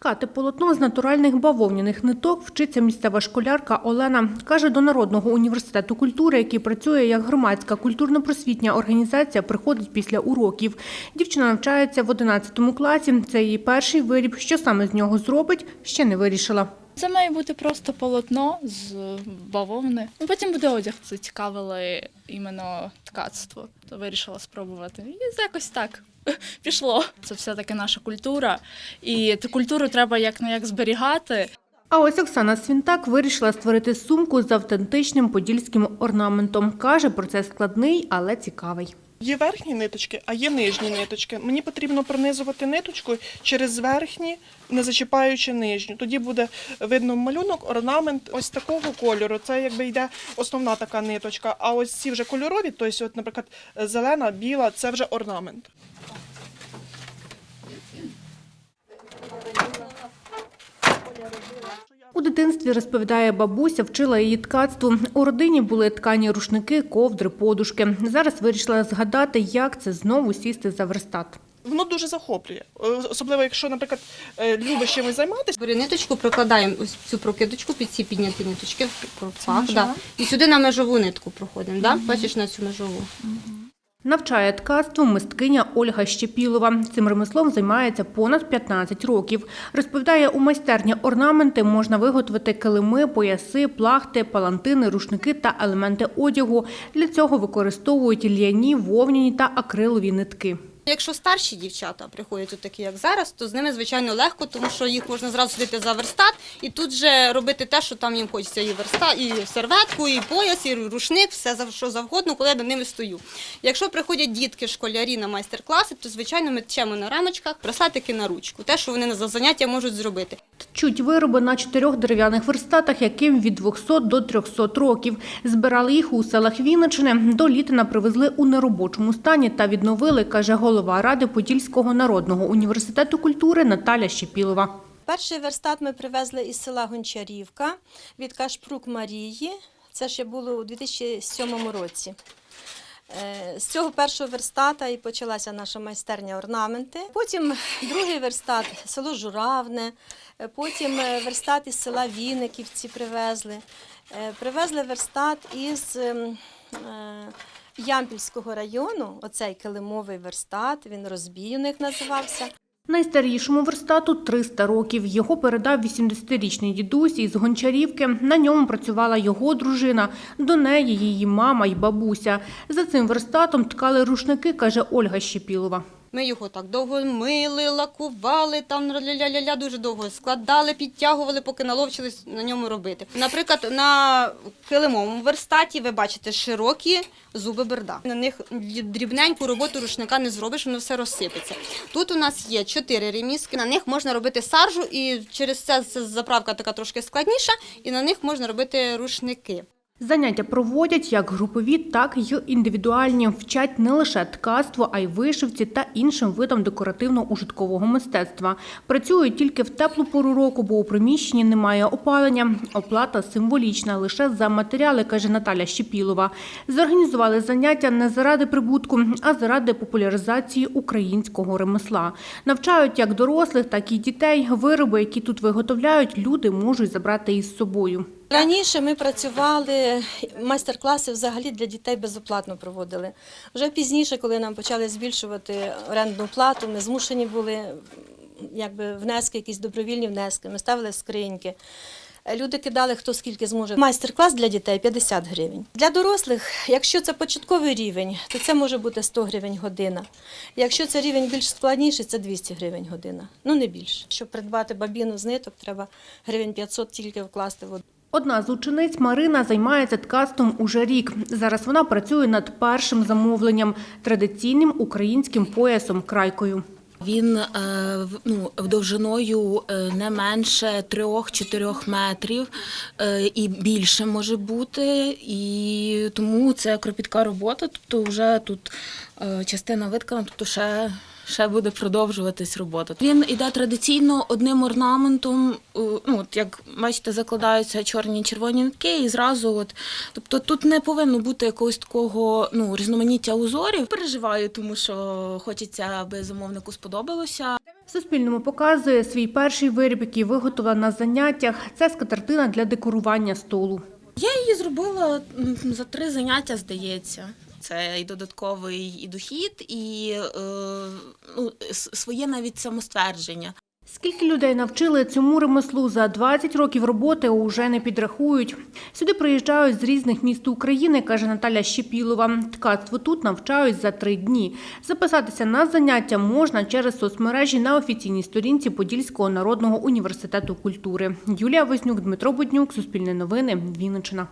Ткати полотно з натуральних бавовняних ниток вчиться місцева школярка Олена. Каже, до Народного університету культури, який працює як громадська культурно-просвітня організація, приходить після уроків. Дівчина навчається в 11 класі. Це її перший виріб. Що саме з нього зробить, ще не вирішила. Це має бути просто полотно з бавовни. Ну, Потім буде одяг. Це цікавило іменно ткацтво. То вирішила спробувати. І якось так пішло. Це все-таки наша культура. І ту культуру треба як не як зберігати. А ось Оксана Свінтак вирішила створити сумку з автентичним подільським орнаментом. Каже, процес складний, але цікавий. Є верхні ниточки, а є нижні ниточки. Мені потрібно пронизувати ниточку через верхні, не зачіпаючи нижню. Тоді буде видно малюнок, орнамент ось такого кольору. Це якби йде основна така ниточка. А ось ці вже кольорові, тобто, от, наприклад, зелена, біла це вже орнамент. У дитинстві, розповідає бабуся, вчила її ткацтву. У родині були ткані рушники, ковдри, подушки. Зараз вирішила згадати, як це знову сісти за верстат. Воно дуже захоплює, Е, особливо якщо, наприклад, е, любиш чимось займатися. Бери ниточку, прокладаємо ось цю прокидочку під ці підняті ниточки в крупах. Да. І сюди на межову нитку проходимо. Да? Бачиш на цю межову. Навчає ткацтву мисткиня Ольга Щепілова. Цим ремеслом займається понад 15 років. Розповідає, у майстерні орнаменти можна виготовити килими, пояси, плахти, палантини, рушники та елементи одягу. Для цього використовують льняні, вовняні та акрилові нитки. Якщо старші дівчата приходять, от такі як зараз, то з ними звичайно легко, тому що їх можна зразу сидити за верстат і тут же робити те, що там їм хочеться, і верста, і серветку, і пояс, і рушник, все що завгодно, коли я над ними стою. Якщо приходять дітки, школярі на майстер-класи, то звичайно ми тчемо на рамочках браслетики на ручку, те, що вони за заняття можуть зробити. Чуть вироби на чотирьох дерев'яних верстатах, яким від 200 до 300 років. Збирали їх у селах Вінничини. До літина привезли у неробочому стані та відновили, каже голова Ради Подільського народного університету культури Наталя Щепілова. Перший верстат ми привезли із села Гончарівка від Кашпрук Марії. Це ще було у 2007 році. Е, З цього першого верстата і почалася наша майстерня орнаменти. Потім другий верстат село Журавне, е, потім е, верстат із села Віниківці привезли. Привезли верстат із ем, Ямпільського району, оцей килимовий верстат, він розбій у них називався. Найстарішому верстату 300 років. Його передав 80-річний дідусь із Гончарівки. На ньому працювала його дружина, до неї її мама й бабуся. За цим верстатом ткали рушники, каже Ольга Щепілова. Ми його так довго мили, лакували, там ля-ля-ля-ля, дуже довго складали, підтягували, поки наловчились на ньому робити. Наприклад, на килимовому верстаті ви бачите широкі зуби берда. На них дрібненьку роботу рушника не зробиш, воно все розсипеться. Тут у нас є чотири реміски, на них можна робити саржу, і через це заправка така трошки складніша, і на них можна робити рушники. Заняття проводять як групові, так й індивідуальні. Вчать не лише ткацтво, а й вишивці та іншим видам декоративно-ужиткового мистецтва. Працюють тільки в теплу пору року, бо у приміщенні немає опалення. Оплата символічна лише за матеріали, каже Наталя Щепілова. Зорганізували заняття не заради прибутку, а заради популяризації українського ремесла. Навчають як дорослих, так і дітей. Вироби, які тут виготовляють, люди можуть забрати із собою. Раніше ми працювали, майстер-класи взагалі для дітей безоплатно проводили. Вже пізніше, коли нам почали збільшувати орендну плату, ми змушені були якби, внески, якісь добровільні внески. Ми ставили скриньки. Люди кидали хто скільки зможе. Майстер-клас для дітей 50 гривень. Для дорослих, якщо це початковий рівень, то це може бути 100 гривень година. Якщо це рівень більш складніший, це 200 гривень година. Ну не більше. Щоб придбати бабіну з ниток, треба гривень 500 тільки вкласти в Одна з учениць Марина займається ткацтвом уже рік. Зараз вона працює над першим замовленням традиційним українським поясом крайкою. Він е, ну, довжиною е, не менше 3-4 метрів е, і більше може бути. І тому це кропітка робота. Тобто вже тут частина виткана, тобто ще, ще буде продовжуватись робота. Він іде традиційно одним орнаментом. Ну, от як бачите, закладаються чорні і червоні нитки, і зразу, от, тобто тут не повинно бути якогось такого ну, різноманіття узорів. Переживаю, тому що хочеться, аби замовнику сподобалося. Суспільному показує свій перший виріб, який виготовила на заняттях. Це скатертина для декорування столу. Я її зробила за три заняття, здається. Це і додатковий і дохід, і е, ну, своє навіть самоствердження. Скільки людей навчили цьому ремеслу за 20 років роботи, уже не підрахують. Сюди приїжджають з різних міст України, каже Наталя Щепілова. Ткацтво тут навчають за три дні. Записатися на заняття можна через соцмережі на офіційній сторінці Подільського народного університету культури. Юлія Вознюк, Дмитро Буднюк, Суспільне новини, Вінниччина.